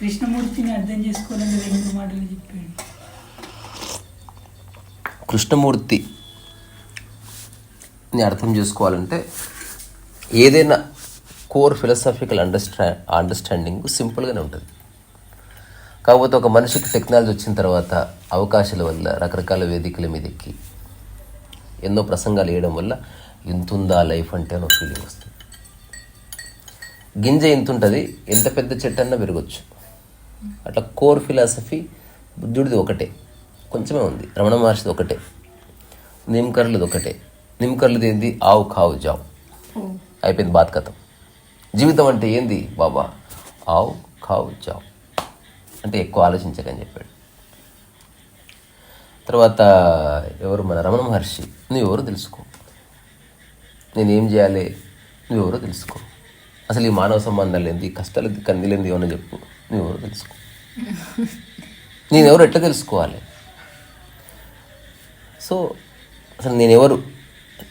కృష్ణమూర్తిని అర్థం రెండు మాటలు చెప్పాడు. కృష్ణమూర్తి అర్థం చేసుకోవాలంటే ఏదైనా కోర్ ఫిలసాఫికల్ అండర్స్టా అండర్స్టాండింగ్ సింపుల్గానే ఉంటుంది. కాకపోతే ఒక మనిషికి టెక్నాలజీ వచ్చిన తర్వాత అవకాశాల వల్ల రకరకాల వేదికల మీద ఎక్కి ఎన్నో ప్రసంగాలు వేయడం వల్ల ఇంతుందా లైఫ్ అంటే అని ఫీలింగ్ వస్తుంది. గింజ ఇంతుంటుంది ఎంత పెద్ద చెట్టు అన్నా పెరగచ్చు. అట్లా కోర్ ఫిలాసఫీ బుద్ధుడిది ఒకటే. కొంచెమే ఉంది. రమణ మహర్షిది ఒకటే. నిమ్కర్లది ఒకటే. నిమ్కర్లది ఏంది? ఆవు కావు జావు. అయిపోయింది బాత్ కథం జీవితం అంటే ఏంది? బాబా ఆవు కావు జావు. అంటే ఎక్కువ ఆలోచించకని చెప్పాడు. తర్వాత ఎవరు మన రమణ మహర్షి? నువ్వెవరో తెలుసుకో. నేనేం చేయాలి? నువ్వెవరో తెలుసుకో. అసలు ఈ మానవ సంబంధాలు ఏంది కష్టాలు కందిలేంది ఏమన్నా చెప్పు. నువ్వెవరో తెలుసుకో. నేనెవరు ఎట్లా తెలుసుకోవాలి? సో అసలు నేనెవరు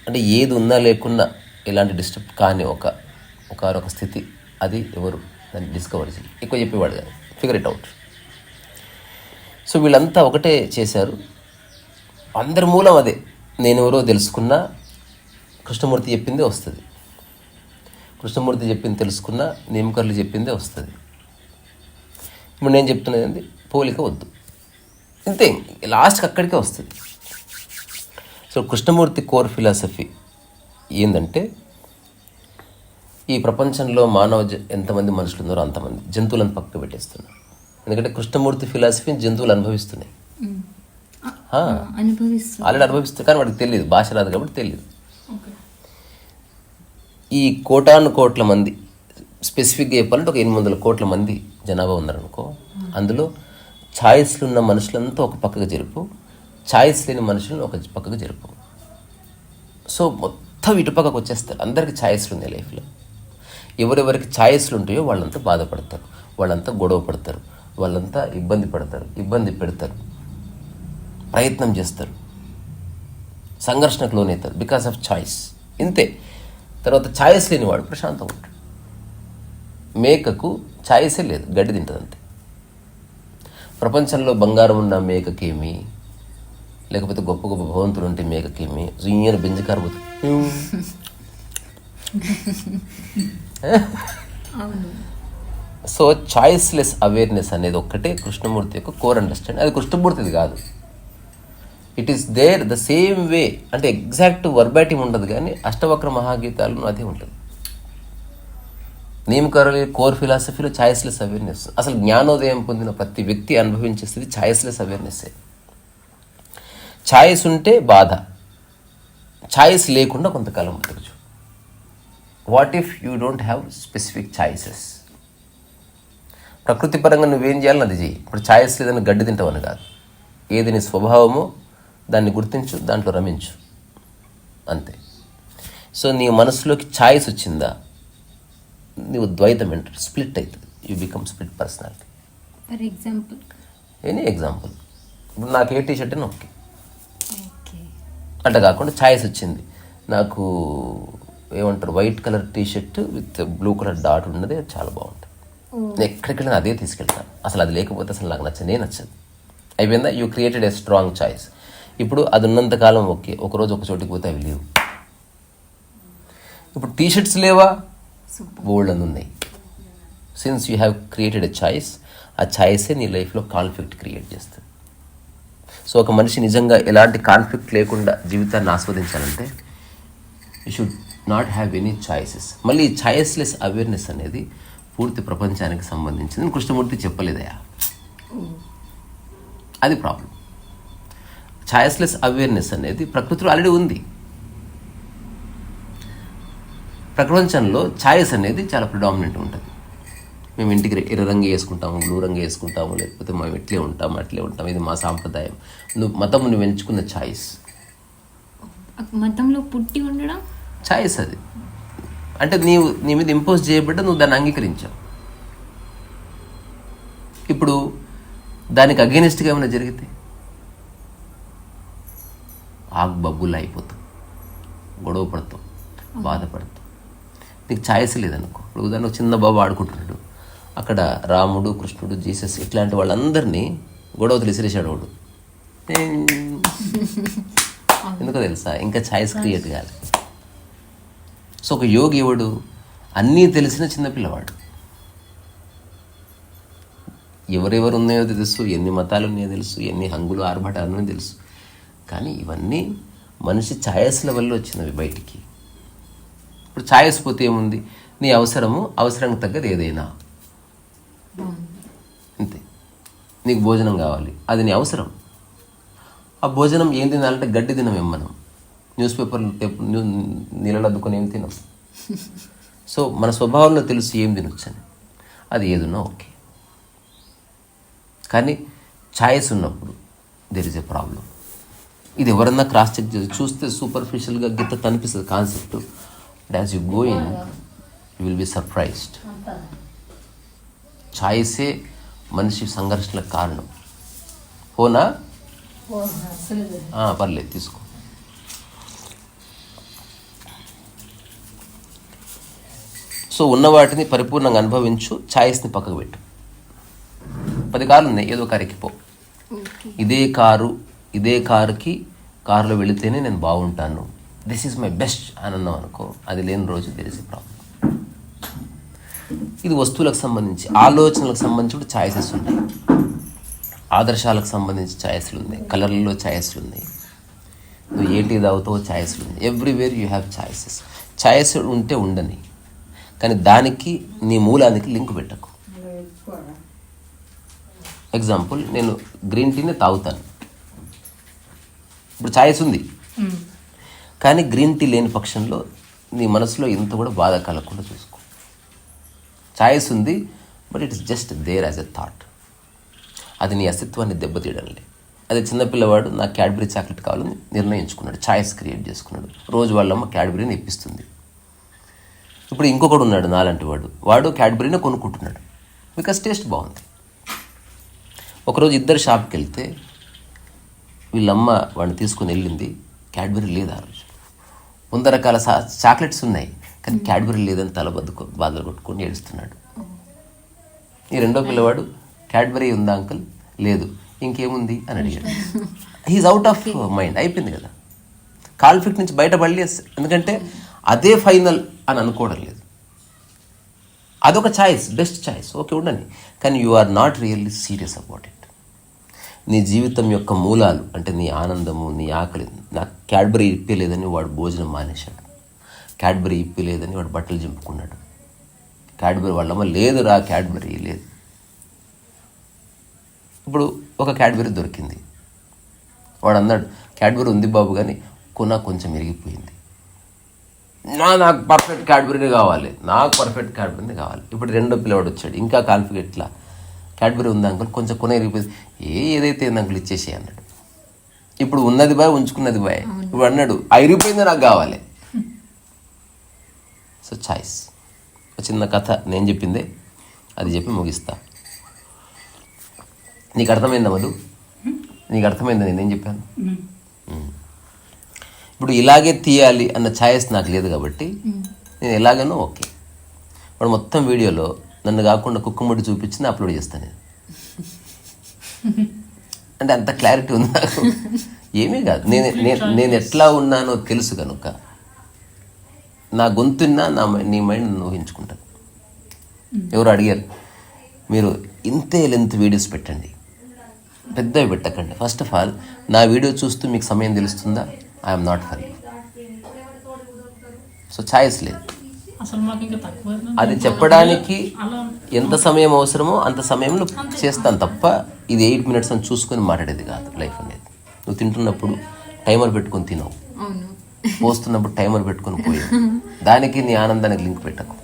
అంటే ఏది ఉన్నా లేకున్నా ఎలాంటి డిస్టర్బ్ కాని ఒక ఒక స్థితి అది ఎవరు? దాన్ని డిస్కవర్ చేయాలి ఎక్కువ చెప్పేవాడు కాదు. ఫిగర్ ఇట్ అవుట్ సో వీళ్ళంతా ఒకటే చేశారు. అందరి మూలం అదే. నేను ఎవరో తెలుసుకున్నా కృష్ణమూర్తి చెప్పిందే వస్తుంది. కృష్ణమూర్తి చెప్పింది తెలుసుకున్నా నేమకర్లు చెప్పిందే వస్తుంది. ఇప్పుడు నేను చెప్తున్నది ఏంది? పోలిక వద్దు. ఇంతే. లాస్ట్కి అక్కడికే వస్తుంది. సో కృష్ణమూర్తి కోర్ ఫిలాసఫీ ఏంటంటే ఈ ప్రపంచంలో మానవ జ- ఎంతమంది మనుషులు ఉన్నారో అంతమంది జంతువులను పక్కకు పెట్టేస్తున్నారు. ఎందుకంటే కృష్ణమూర్తి ఫిలాసఫీని జంతువులు అనుభవిస్తున్నాయి. ఆల్రెడీ అనుభవిస్తుంది కానీ వాడికి తెలియదు భాష రాదు కాబట్టి తెలియదు ఈ కోటాను కోట్ల మంది స్పెసిఫిక్గా చెప్పాలంటే ఒక ఎనిమిది వందల కోట్ల మంది జనాభా ఉన్నారనుకో అందులో ఛాయిస్లు ఉన్న మనుషులంతా ఒక పక్కకు జరుపు ఛాయిస్ లేని మనుషులను ఒక పక్కకు జరుపు. సో మొత్తం ఇటు పక్కకు వచ్చేస్తారు. అందరికీ ఛాయిస్లు ఉన్నాయి లైఫ్లో. ఎవరెవరికి ఛాయిస్లు ఉంటాయో వాళ్ళంతా బాధపడతారు. వాళ్ళంతా గొడవ పడతారు. వాళ్ళంతా ఇబ్బంది పడతారు ఇబ్బంది పెడతారు ప్రయత్నం చేస్తారు సంఘర్షణకు లోనవుతారు బికాస్ ఆఫ్ చాయిస్ ఇంతే. తర్వాత ఛాయిస్ లేనివాడు ప్రశాంతంగా ఉంటాడు. మేకకు ఛాయిసే లేదు గడ్డి తింటుంది అంతే ప్రపంచంలో బంగారం ఉన్న మేకకేమి లేకపోతే గొప్ప గొప్ప భవంతులు ఉంటే మేకకేమి జుయ్యని బెంజకారు పోతుంది అవును. సో చాయిస్లెస్ అవేర్నెస్ అనేది ఒక్కటే కృష్ణమూర్తి యొక్క కోర్ అండర్స్టాండ్ అది కృష్ణమూర్తిది కాదు. It is there the same way అంటే ఎగ్జాక్ట్ వర్బాటిం ఉండదు కానీ అష్టవక్ర మహాగీతాలను అదే ఉంటుంది. నియమకరలి కోర్ ఫిలాసఫీలో ఛాయిస్లెస్ అవేర్నెస్ అసలు జ్ఞానోదయం పొందిన ప్రతి వ్యక్తి అనుభవించే స్థితి ఛాయిస్లెస్ అవేర్నెస్సే ఛాయిస్ ఉంటే బాధ. ఛాయిస్ లేకుండా కొంతకాలం బతకచ్చు. What if you don't have specific choices ప్రకృతి పరంగా నువ్వేం చేయాలని అది చెయ్యి. ఇప్పుడు ఛాయిస్ లేదని గడ్డి తింటావని కాదు. ఏది నీ స్వభావమో దాన్ని గుర్తించు దాంట్లో రమించు. అంతే. సో నీ మనసులోకి ఛాయిస్ వచ్చిందా? నీవు ద్వైతం ఎంటర్ స్ప్లిట్ అవుతుంది. You become split personality for example any example ఇప్పుడు నాకు ఏ టీ షర్ట్ ఓకే. అట్లా కాకుండా ఛాయిస్ వచ్చింది. నాకు ఏమంటారు? White colour T shirt with blue colour dot ఉన్నది అది చాలా బాగుంటుంది. నేను ఎక్కడికి వెళ్ళినా అదే తీసుకెళ్తాను. అసలు అది లేకపోతే అసలు నాకు నచ్చనే నచ్చదు. అయిపోయిందా? You created a strong choice ఇప్పుడు అది ఉన్నంత కాలం ఓకే. ఒకరోజు ఒక చోటికి పోతే అవి లేవు. ఇప్పుడు టీ షర్ట్స్ లేవా బోల్డ్ అని ఉన్నాయి. Since you have created a choice ఆ చాయిసే నీ లైఫ్లో కాన్ఫ్లిక్ట్ క్రియేట్ చేస్తుంది. సో ఒక మనిషి నిజంగా ఎలాంటి కాన్ఫ్లిక్ట్ లేకుండా జీవితాన్ని ఆస్వాదించాలంటే you should not have any choices మళ్ళీ చాయిస్లెస్ అవేర్నెస్ అనేది పూర్తి ప్రపంచానికి సంబంధించింది. కృష్ణమూర్తి చెప్పలేదయా అది ప్రాబ్లం ఛాయిస్లెస్ అవేర్నెస్ అనేది ప్రకృతిలో ఆల్రెడీ ఉంది. ప్రపంచంలో ఛాయిస్ అనేది చాలా ప్రిడామినెంట్ ఉంటుంది. మేము ఇంటికి ఎర్ర రంగు వేసుకుంటాము బ్లూ రంగు వేసుకుంటాము లేకపోతే మేము ఇట్లే ఉంటాం అట్లే ఉంటాం. ఇది మా సాంప్రదాయం. నువ్వు మతం నువ్వు ఎంచుకున్న ఛాయిస్ మతంలో పుట్టి ఉండడం? ఛాయిస్ అది. అంటే నీవు నీ మీద ఇంపోజ్ చేయబడ్డ నువ్వు దాన్ని అంగీకరించావు. ఇప్పుడు దానికి అగేనిస్ట్గా ఏమైనా జరిగితే? ఆగ్ బబ్బులు అయిపోతావు గొడవ పడతావు బాధపడతావు నీకు ఛాయిస్ లేదనుకో. ఇప్పుడు ఉదాహరణకు చిన్న బాబు ఆడుకుంటున్నాడు. అక్కడ రాముడు కృష్ణుడు జీసస్ ఇట్లాంటి వాళ్ళందరినీ గొడవ తెలిసిరేసాడు వాడు. ఎందుకో తెలుసా? ఇంకా ఛాయిస్ క్రియేట్ కాదు సో ఒక యోగి ఎవడు? అన్నీ తెలిసిన చిన్నపిల్లవాడు ఎవరెవరు ఉన్నాయో తెలుసు ఎన్ని మతాలు ఉన్నాయో తెలుసు ఎన్ని హంగులు ఆర్భటాలు ఉన్నాయో తెలుసు. కానీ ఇవన్నీ మనిషి ఛాయస్ల వల్ల వచ్చినవి బయటికి. ఇప్పుడు ఛాయస్ పోతే ఏముంది? నీ అవసరము అవసరానికి తగ్గది ఏదైనా. అంతే. నీకు భోజనం కావాలి అది నీ అవసరం. ఆ భోజనం ఏం తినాలంటే గడ్డి తినమేం మనం? న్యూస్ పేపర్ నీళ్ళలో అద్దుకొని ఏం తినం సో మన స్వభావంలో తెలుసు ఏం తినొచ్చని. అది ఏదున్నా ఓకే. కానీ ఛాయిస్ ఉన్నప్పుడు దెర్ ఇస్ ఏ ప్రాబ్లం ఇది ఎవరన్నా క్రాస్ చెక్ చేసి చూస్తే సూపర్ఫిషియల్గా గిత్త కనిపిస్తుంది concept as you go in you will be surprised ఛాయిసే మనిషి సంఘర్షణలకు కారణం. హోనా? ఆ, పర్లేదు తీసుకో. సో ఉన్న వాటిని పరిపూర్ణంగా అనుభవించు ఛాయిస్ని పక్కకు పెట్టు. పది కార్లు ఉన్నాయి ఏదో కారుకి పో ఇదే కారు ఇదే కారుకి కారులో వెళితేనే నేను బాగుంటాను. దిస్ ఈజ్ మై బెస్ట్ అని అన్నాం అనుకో అది లేని రోజు తెలిసి ప్రాబ్లం ఇది వస్తువులకు సంబంధించి ఆలోచనలకు సంబంధించి ఛాయిసెస్ ఉన్నాయి ఆదర్శాలకు సంబంధించి ఛాయిస్లు ఉన్నాయి కలర్లలో ఛాయిస్లు ఉన్నాయి. నువ్వు ఏంటి తాగుతావో ఛాయిస్లు ఉన్నాయి. Everywhere you have choices. Choice ఉంటే ఉండని. కానీ దానికి నీ మూలానికి లింక్ పెట్టకు. ఎగ్జాంపుల్ నేను గ్రీన్ టీని తాగుతాను. ఇప్పుడు ఛాయిస్ ఉంది. కానీ గ్రీన్ టీ లేని పక్షంలో నీ మనసులో ఇంత కూడా బాధ కలగకుండా చూసుకో. ఛాయిస్ ఉంది but it's just there as a thought అది నీ అస్తిత్వాన్ని దెబ్బతీయడంలే అది చిన్నపిల్లవాడు నాకు క్యాడ్బరీ చాక్లెట్ కావాలని నిర్ణయించుకున్నాడు ఛాయిస్ క్రియేట్ చేసుకున్నాడు. రోజు వాళ్ళమ్మ క్యాడ్బరీని ఇప్పిస్తుంది. ఇప్పుడు ఇంకొకడు ఉన్నాడు నాలాంటి వాడు. వాడు క్యాడ్బరీనే కొనుక్కుంటున్నాడు. బికాస్ టేస్ట్ బాగుంది. ఒకరోజు ఇద్దరు షాప్కి వెళ్తే వీళ్ళమ్మ వాడిని తీసుకుని వెళ్ళింది. క్యాడ్బరీ లేదు ఆ రోజు? వంద రకాల సా చాక్లెట్స్ ఉన్నాయి. కానీ క్యాడ్బరీ లేదని తల బద్దుకో బాధలు కొట్టుకొని ఏడుస్తున్నాడు. ఈ రెండో పిల్లవాడు క్యాడ్బరీ ఉందా అంకుల్? లేదు. ఇంకేముంది? అని అడిగాడు. హీఈస్ అవుట్ ఆఫ్ మైండ్ అయిపోయింది కదా. కాన్ఫ్లిక్ట్ నుంచి బయటపడలేదు ఎందుకంటే అదే ఫైనల్ అని అనుకోవడం లేదు. అదొక ఛాయిస్ బెస్ట్ ఛాయిస్ ఓకే ఉండండి. కానీ you are not really serious about it. నీ జీవితం యొక్క మూలాలు అంటే నీ ఆనందము నీ ఆకలి నాకు క్యాడ్బరీ ఇప్పలేదని వాడు భోజనం మానేశాడు. క్యాడ్బరీ ఇప్పలేదని వాడు బట్టలు చింపుకున్నాడు. క్యాడ్బరీ వాళ్ళమ్మ లేదురా క్యాడ్బరీ లేదు. ఇప్పుడు ఒక క్యాడ్బరీ దొరికింది. వాడు అన్నాడు క్యాడ్బరీ ఉంది బాబు కానీ కొన కొంచెం ఇరిగిపోయింది నా నాకు పర్ఫెక్ట్ క్యాడ్బరీనే కావాలి. నాకు పర్ఫెక్ట్ క్యాడ్బరీనే కావాలి. ఇప్పుడు రెండో పిల్లవాడు వచ్చాడు. ఇంకా కాన్ఫిగ్ ఇట్లా క్యాడ్బరీ ఉంది అంకుల్. కొంచెం కొన ఇరిగిపోయింది ఏ ఏదైతే ఏంది అంకుల్ ఇచ్చేసి అన్నాడు. ఇప్పుడు ఉన్నది బాయ్ ఉంచుకున్నది బాయ్. ఇప్పుడు అన్నాడు "ఆ ఇరిగిపోయింది నాకు కావాలి. సో చాయిస్ ఒక చిన్న కథ. నేను చెప్పిందే. అది చెప్పి ముగిస్తా. నీకు అర్థమైందా మధు? నీకు అర్థమైందా? నేనేం చెప్పాను. ఇప్పుడు ఇలాగే తీయాలి అన్న ఛాయిస్ నాకు లేదు కాబట్టి నేను ఎలాగనో ఓకే. వాడు మొత్తం వీడియోలో నన్ను కాకుండా కుక్కముడి చూపించి అప్లోడ్ చేస్తాను నేను. అంటే అంత క్లారిటీ ఉంది నాకు. ఏమీ కాదు. నేను నేను ఎట్లా ఉన్నానో తెలుసు కనుక నా గొంతున్నా నా నీ మైండ్ నన్ను ఊహించుకుంటాను ఎవరు అడిగారు? మీరు ఇంతే లెంత్ వీడియోస్ పెట్టండి. పెద్దవి పెట్టకండి. ఫస్ట్ ఆఫ్ ఆల్ నా వీడియో చూస్తూ మీకు సమయం తెలుస్తుందా? I'm not for you so choice లేదు. అది చెప్పడానికి ఎంత సమయం అవసరమో అంత సమయంలో చేస్తాను తప్ప ఇది ఎయిట్ మినిట్స్ అని చూసుకొని మాట్లాడేది కాదు లైఫ్ అనేది. నువ్వు తింటున్నప్పుడు టైమర్ పెట్టుకొని తినవు. అవును. పోస్తున్నప్పుడు టైమర్ పెట్టుకొని పోయావు. దానికి నీ ఆనందానికి లింక్ పెట్టకు.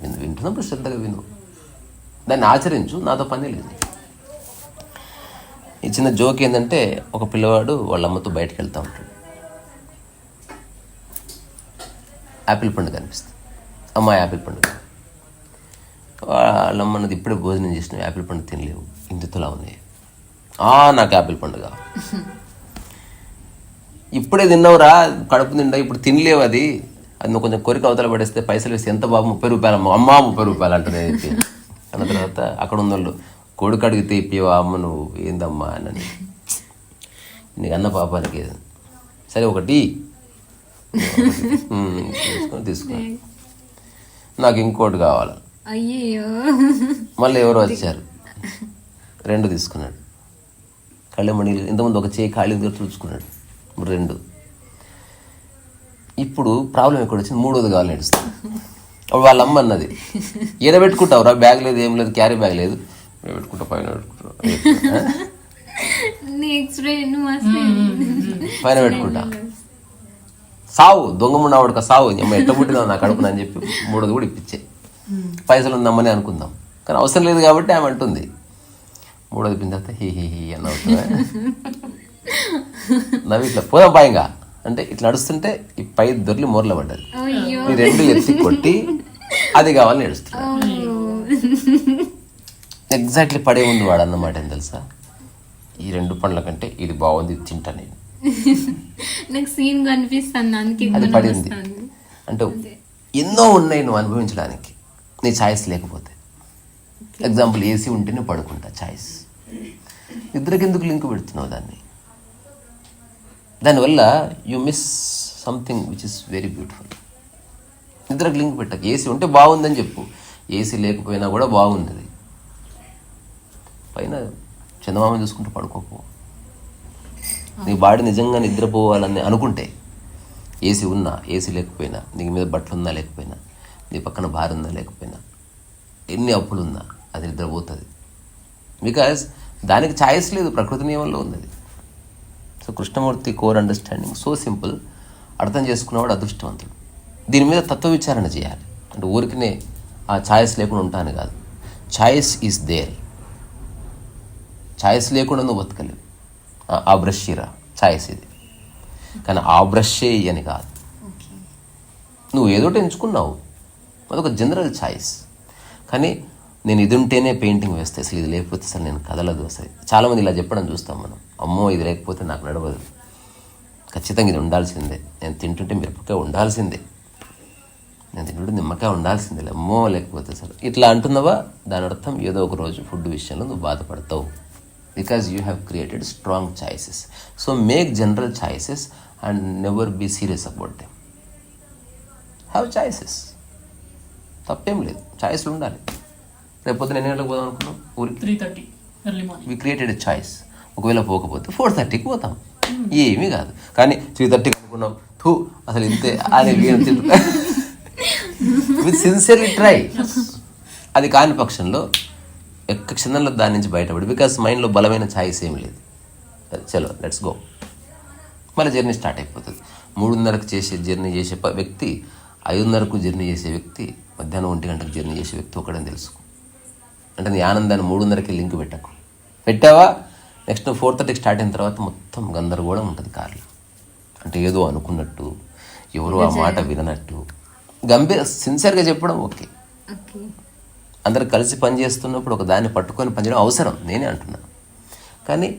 విను వింటున్నప్పుడు శ్రద్ధగా విను. దాన్ని ఆచరించు నాతో పని లేదు. ఈ చిన్న జోక్ ఏంటంటే ఒక పిల్లవాడు వాళ్ళ అమ్మతో బయటకు వెళ్తూ ఉంటాడు. యాపిల్ పండు కనిపిస్తుంది. అమ్మాయి యాపిల్ పండు. వాళ్ళమ్మన్నది ఇప్పుడే భోజనం చేసిన యాపిల్ పండు తినలేవు. ఇంతలా ఉంది ఆ నాకు యాపిల్ పండుగ ఇప్పుడే తిన్నావురా కడుపు నిండా ఇప్పుడు తినలేవు అది. అది నువ్వు కొంచెం కోరిక అవతల పడేస్తే పైసలు వేస్తే ఎంత బాబు ముప్పై రూపాయలు అమ్మ అమ్మ ముప్పై రూపాయలు అంటుంది అన్న తర్వాత అక్కడ ఉన్న వాళ్ళు కొడుకు అడిగితే ఇప్పేవా అమ్మ నువ్వు? ఏందమ్మా? అని నీకు అన్న పాపానికి సరే ఒకటి తీసుకొని తీసుకో నాకు ఇంకోటి కావాలి. అయ్యయ్యో. మళ్ళీ ఎవరో వచ్చారు. రెండు తీసుకున్నాడు. కళ్ళెమణి ఇంతకుముందు ఒక చేయి ఖాళీ దగ్గర చూసుకున్నాడు రెండు. ఇప్పుడు ప్రాబ్లం ఎక్కడ వచ్చింది? మూడోది కావాలి నడుస్తుంది అప్పుడు వాళ్ళ అమ్మ అన్నది ఏడ పెట్టుకుంటావురా బ్యాగ్ లేదు ఏం లేదు క్యారీ బ్యాగ్ లేదు. పెట్టుకుంటా పైన పెట్టుకుంటా. పైన పెట్టుకుంటా. సావు దొంగ మున్నావాడుక సావు. అమ్మ ఎట్ట పుట్టినావు నాకు అడుపున అని చెప్పి మూడోది కూడా ఇప్పించే. పైసలు ఉందమ్మని అనుకుందాం. కానీ అవసరం లేదు కాబట్టి ఆమె అంటుంది. మూడోది పిన్ తర్వాత హీ హీ హీ అని అవుతుంది? నవ్వి ఇట్లా. పోదాం పాయంగా అంటే ఇట్లా నడుస్తుంటే ఈ పై దొర్లి మూరలో పడ్డది. ఈ రెండు ఎత్తి కొట్టి అది కావాలని ఏడుస్తుంది ఎగ్జాక్ట్లీ పడే ఉంది వాడు అన్నమాట ఏం తెలుసా? ఈ రెండు పండ్ల కంటే ఇది బాగుంది తింటా నేను. నాకు సీన్ కనిపిస్తుంది అందుకే పడింది. అంటే ఎన్నో ఉన్నాయి నువ్వు అనుభవించడానికి. నీ ఛాయిస్ లేకపోతే. ఎగ్జాంపుల్ ఏసీ ఉంటే నువ్వు పడుకుంటా ఛాయిస్. ఇద్దరికి ఎందుకు లింక్ పెడుతున్నావు దాన్ని? దానివల్ల you miss something which is very beautiful ఇద్దరికి లింక్ పెట్టక. ఏసీ ఉంటే బాగుందని చెప్పు. ఏసీ లేకపోయినా కూడా బాగుంది పైన చందమామ చూసుకుంటూ పడుకోపో. నీ బాడీ నిజంగా నిద్రపోవాలని అనుకుంటే ఏసీ ఉన్నా ఏసీ లేకపోయినా నీ మీద బట్టలు ఉన్నా లేకపోయినా నీ పక్కన భార్య ఉందా లేకపోయినా ఎన్ని అప్పులు ఉన్నా అది నిద్రపోతుంది. బికాస్ దానికి ఛాయిస్ లేదు ప్రకృతి నియమంలో ఉంది అది so Krishnamurti core understanding so simple అర్థం చేసుకున్నవాడు అదృష్టవంతుడు. దీని మీద తత్వ విచారణ చేయాలి. అంటే ఊరికినే ఆ ఛాయిస్ లేకుండా ఉంటాను కాదు. ఛాయిస్ ఈజ్ దేర్ ఛాయిస్ లేకుండా నువ్వు బతకలేవు. ఆ- ఆ బ్రష్ ఇరా ఛాయిస్ ఇది కానీ ఆ బ్రషే అని కాదు. నువ్వు ఏదోటి ఎంచుకున్నావు. అదొక జనరల్ ఛాయిస్. కానీ నేను ఇది ఉంటేనే పెయింటింగ్ వేస్తే అసలు ఇది లేకపోతే అసలు నేను కదలదు అసలు. చాలామంది ఇలా చెప్పడం చూస్తాం మనం. అమ్మో ఇది లేకపోతే నాకు నడవదు. ఖచ్చితంగా ఇది ఉండాల్సిందే. నేను తింటుంటే మిరపకాయ ఉండాల్సిందే. నేను తింటుంటే నిమ్మకాయ ఉండాల్సిందే అమ్మో లేకపోతే అసలు. ఇట్లా అంటున్నావా? దాని అర్థం ఏదో ఒక రోజు ఫుడ్ విషయంలో నువ్వు బాధపడతావు. Because you have created strong choices so make general choices and never be serious about them have choices తప్పేం లేదు. ఛాయిస్లు ఉండాలి. రేపు పొద్దున ఎన్ని గంటలకు పోదాం అనుకున్నాం ఊరికి? Three thirty we created choice ఒకవేళ పోకపోతే ఫోర్ థర్టీకి పోతాం. ఏమీ కాదు. కానీ త్రీ థర్టీకి అనుకున్నాం. థూ అసలు ఇంతే. అని విత్ సిన్సియర్లీ ట్రై అది కాని పక్షంలో ఎక్క క్షణంలో దాని నుంచి బయటపడి బికాస్ మైండ్లో బలమైన ఛాయిస్ ఏం లేదు. చలో లెట్స్ గో మళ్ళీ జర్నీ స్టార్ట్ అయిపోతుంది. మూడున్నరకు చేసే జర్నీ చేసే వ్యక్తి ఐదున్నరకు జర్నీ చేసే వ్యక్తి మధ్యాహ్నం ఒంటి గంటకు జర్నీ చేసే వ్యక్తి ఒకడని తెలుసుకో. అంటే నీ ఆనందాన్ని మూడున్నరకి లింక్ పెట్టకు. పెట్టావా? నెక్స్ట్ ఫోర్ థర్టీకి స్టార్ట్ అయిన తర్వాత మొత్తం గందరగోళం ఉంటుంది కార్లో. అంటే ఏదో అనుకున్నట్టు ఎవరో ఆ మాట విననట్టు. గంభీర సిన్సియర్గా చెప్పడం ఓకే. అందరు కలిసి పని చేస్తున్నప్పుడు ఒక దాన్ని పట్టుకొని పనిచేయడం అవసరం నేనే అంటున్నా. కానీ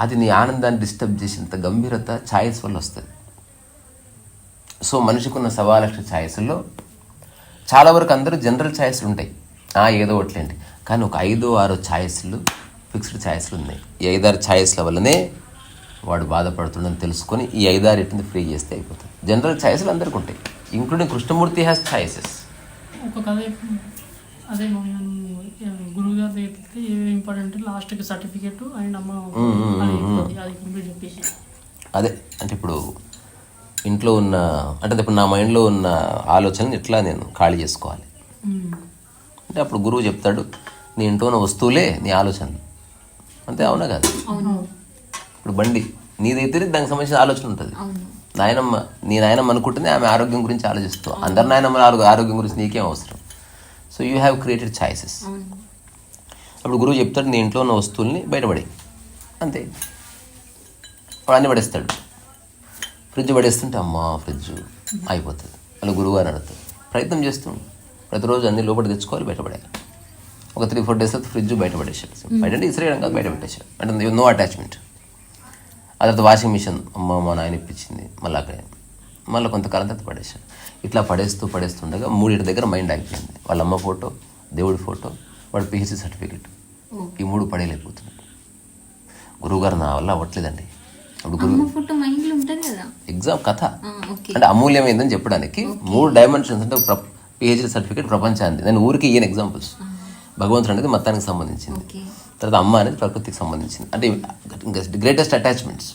అది నీ ఆనందాన్ని డిస్టర్బ్ చేసేంత గంభీరత ఛాయిస్ వల్ల వస్తుంది. సో మనిషికున్న సవా లక్ష ఛాయిస్లో చాలా వరకు అందరూ జనరల్ ఛాయిస్లు ఉంటాయి. ఆ, ఏదో ఒకట్లేండి కానీ ఒక ఐదో ఆరో ఛాయిస్లు ఫిక్స్డ్ ఛాయిస్లు ఉన్నాయి. ఈ ఐదారు ఛాయిస్ల వల్లనే వాడు బాధపడుతుండని తెలుసుకొని ఈ ఐదారింటిని ఫ్రీ చేస్తే అయిపోతుంది. జనరల్ ఛాయస్లు అందరికీ ఉంటాయి ఇంక్లూడింగ్ కృష్ణమూర్తి హ్యాస్ ఛాయిసెస్ ఒక కథ. అదే గురువు గారు చెప్తే ఏవి ఇంపార్టెంట్ లాస్ట్కి సర్టిఫికేట్ అండ్ అమ్మ అది కంప్లీట్ చెప్పేసి. అదే అంటే ఇప్పుడు ఇంట్లో ఉన్న అంటే ఇప్పుడు నా మైండ్లో ఉన్న ఆలోచనని ఎట్లా నేను ఖాళీ చేసుకోవాలి. అంటే అప్పుడు గురువు చెప్తాడు నీ ఇంట్లో ఉన్న వస్తువులే నీ ఆలోచనలు. అంతే అవునా కాదు? అవును. ఇప్పుడు బండి నీదైతే దానికి సంబంధించిన ఆలోచన ఉంటుంది. నాయనమ్మ నీ నాయనమ్మ అనుకుంటేనే ఆమె ఆరోగ్యం గురించి ఆలోచిస్తావు అందరి నాయనమ్మ ఆరోగ్య ఆరోగ్యం గురించి నీకేం అవసరం? So you have created choices అప్పుడు గురువు చెప్తాడు నీ ఇంట్లో ఉన్న వస్తువుల్ని బయటపడే అంతే. వాడు అన్ని పడేస్తాడు. ఫ్రిడ్జ్ పడేస్తుంటే అమ్మా ఫ్రిడ్జ్ అయిపోతుంది అలా గురువు అని అడుగుతాడు. ప్రయత్నం చేస్తుండు ప్రతిరోజు అన్ని లోపల తెచ్చుకోవాలి బయటపడేయాలి. ఒక త్రీ ఫోర్ డేస్ తర్వాత ఫ్రిడ్జ్ బయట పడేసాడు బయట అంటే ఇసిరేయడం కాదు బయట పెట్టేశాడు. అంటే నో అటాచ్మెంట్ ఆ తర్వాత వాషింగ్ మిషన్ అమ్మ మా నాయన ఇప్పించింది మళ్ళీ అక్కడే. మళ్ళీ కొంతకాలం తర్వాత పడేసాను ఇట్లా పడేస్తూ పడేస్తుండగా మూడింటి దగ్గర మైండ్ ఆగిపోయింది. వాళ్ళ అమ్మ ఫోటో దేవుడి ఫోటో వాడి పిహెచ్సి సర్టిఫికెట్. ఈ మూడు పడేయలేకపోతున్నాడు. గురువుగారు నా వల్ల అవ్వట్లేదండి. కదా. ఎగ్జామ్ కథ. అంటే అమూల్యమైందని చెప్పడానికి మూడు డైమెన్షన్స్ అంటే పిహెచ్డి సర్టిఫికేట్ ప్రపంచాన్ని నేను ఊరికి ఈయన ఎగ్జాంపుల్స్. భగవంతుడు అనేది మతానికి సంబంధించింది. తర్వాత అమ్మ అనేది ప్రకృతికి సంబంధించింది. అంటే గ్రేటెస్ట్ అటాచ్మెంట్స్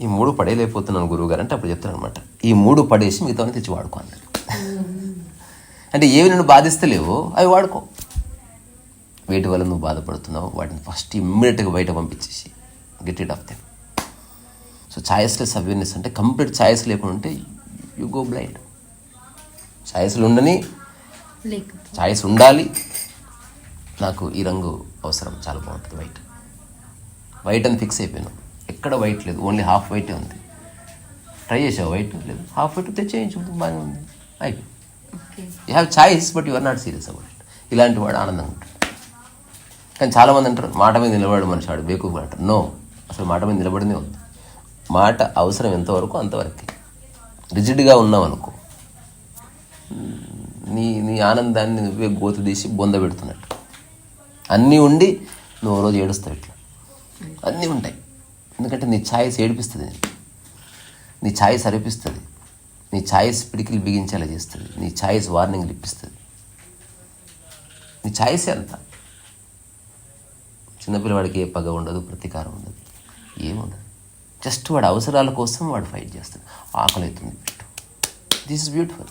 ఈ మూడు పడేయలేకపోతున్నాను గురువు గారు అంటే అప్పుడు చెప్తాను అనమాట ఈ మూడు పడేసి మిగతా తెచ్చి వాడుకో అన్నాడు అంటే ఏవి నిన్ను బాధిస్తలేవో అవి వాడుకో. వేటి వల్ల నువ్వు బాధపడుతున్నావు వాటిని ఫస్ట్ ఇమ్మీడియట్గా బయట పంపించేసి get it off them so choiceless awareness అంటే కంప్లీట్ ఛాయిస్ లేకుండా ఉంటే యు గో బ్లైండ్ ఛాయిస్లు ఉండని ఛాయిస్ ఉండాలి. నాకు ఈ రంగు అవసరం చాలా బాగుంటుంది వైట్. వైట్ అని ఫిక్స్ అయిపోయాను. ఎక్కడ వైట్ లేదు ఓన్లీ హాఫ్ వైటే ఉంది. ట్రై చేసావు వైట్ లేదు. హాఫ్ వైట్ తెచ్చేయించు బాగానే ఉంది. అయిపోయింది. Okay you have choice but you are not serious about it ఇలాంటి వాడు ఆనందంగా ఉంటాడు. కానీ చాలామంది అంటారు మాట మీద నిలబడు మనిషి వాడు బేకు అంటారు. నో అసలు మాట మీద నిలబడినే ఉంది మాట అవసరం ఎంతవరకు అంతవరకే. రిజిడ్గా ఉన్నావు అనుకో నీ నీ ఆనందాన్ని నువ్వే గోతు తీసి బొంద పెడుతున్నట్టు. అన్నీ ఉండి నువ్వు రోజు ఏడుస్తావు ఇట్లా. అన్నీ ఉంటాయి. ఎందుకంటే నీ ఛాయిస్ ఏడిపిస్తుంది. నీ ఛాయిస్ అరిపిస్తుంది. నీ ఛాయిస్ పిడికిలు బిగించేలా చేస్తుంది. నీ ఛాయిస్ వార్నింగ్లు ఇప్పిస్తుంది. నీ ఛాయిసే అంత. చిన్నపిల్లవాడికి ఏ పగ ఉండదు ప్రతీకారం ఉండదు. ఏముండదు జస్ట్ వాడి అవసరాల కోసం వాడు ఫైట్ చేస్తాడు ఆకలి అవుతుంది పెట్టు దిస్ ఇస్ బ్యూటిఫుల్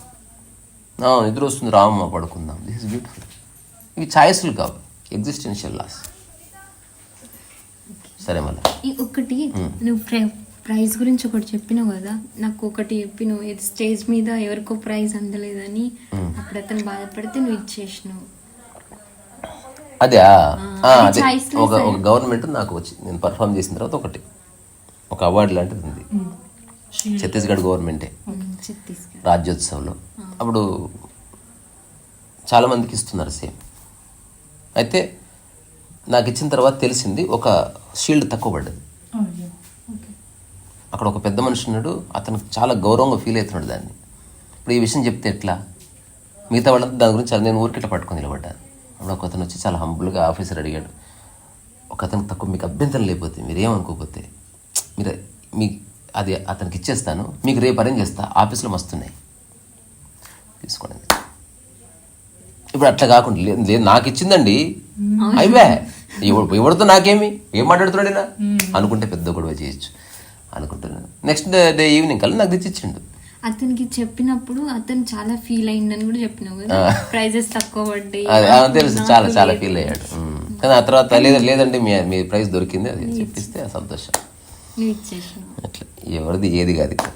నిద్ర వస్తుంది. రామమ్మ పడుకుందాం. దిస్ ఇస్ బ్యూటిఫుల్ ఇవి ఛాయిస్లు కావు. ఎగ్జిస్టెన్షియల్ లాస్ సరే మళ్ళీ. ఈ ఒకటి నువ్వు ప్ర- ప్రైజ్ గురించి ఒకటి చెప్పినావు కదా నాకు ఒకటి చెప్పి నువ్వు ఇది స్టేజ్ మీద ఎవరికో ప్రైజ్ అందలేదని అప్పుడు అతను బాధపడితే నువ్వు ఇచ్చేసినావు. అదే అది. ఒక ఒక గవర్నమెంట్ నాకు వచ్చి నేను పర్ఫామ్ చేసిన తర్వాత ఒకటి. ఒక అవార్డు లాంటిది ఉంది. ఛత్తీస్గఢ్ గవర్నమెంటే రాజ్యోత్సవంలో. అప్పుడు చాలామందికి ఇస్తున్నారు సేమ్. అయితే నాకు ఇచ్చిన తర్వాత తెలిసింది ఒక షీల్డ్ తక్కువ పడ్డది. అక్కడ ఒక పెద్ద మనిషి ఉన్నాడు అతను చాలా గౌరవంగా ఫీల్ అవుతున్నాడు దాన్ని. ఇప్పుడు ఈ విషయం చెప్తే ఎట్లా? మిగతా వాళ్ళంతా దాని గురించి నేను ఊరికి ఇట్లా పట్టుకొని నిలబడ్డాను. అప్పుడు ఒక అతను వచ్చి చాలా హంబుల్గా ఆఫీసర్ అడిగాడు ఒక అతను తక్కువ మీకు అభ్యంతరం లేకపోతే మీరు ఏమనుకోకపోతే మీరు మీ అది అతనికి ఇచ్చేస్తాను మీకు రేపు అరేంజ్ చేస్తా ఆఫీస్లో మస్తున్నాయి తీసుకోండి. ఇప్పుడు అట్లా కాకుండా లేదు నాకు ఇచ్చిందండి. అయిపోయా ఎవరితో నాకేమి? ఏం మాట్లాడుతున్నాడు? అనుకుంటే పెద్ద గొడవ చేయొచ్చు. అనుకుంటున్నాను. నెక్స్ట్ డే ఈవినింగ్ కల్లా నాకు తెచ్చిచ్చిండు. అతనికి చెప్పినప్పుడు అతను చాలా ఫీల్ అయిందని కూడా చెప్పినావు కదా? ప్రైజెస్ తక్కువ పడ్డాయి. తెలుసు. చాలా చాలా ఫీల్ అయ్యాడు. కానీ ఆ తర్వాత లేదు లేదండి మీ మీ ప్రైస్ దొరికింది. అది చెప్పిస్తే సంతోషం. అట్లా. ఎవరిది ఏది కాదు ఇక్కడ.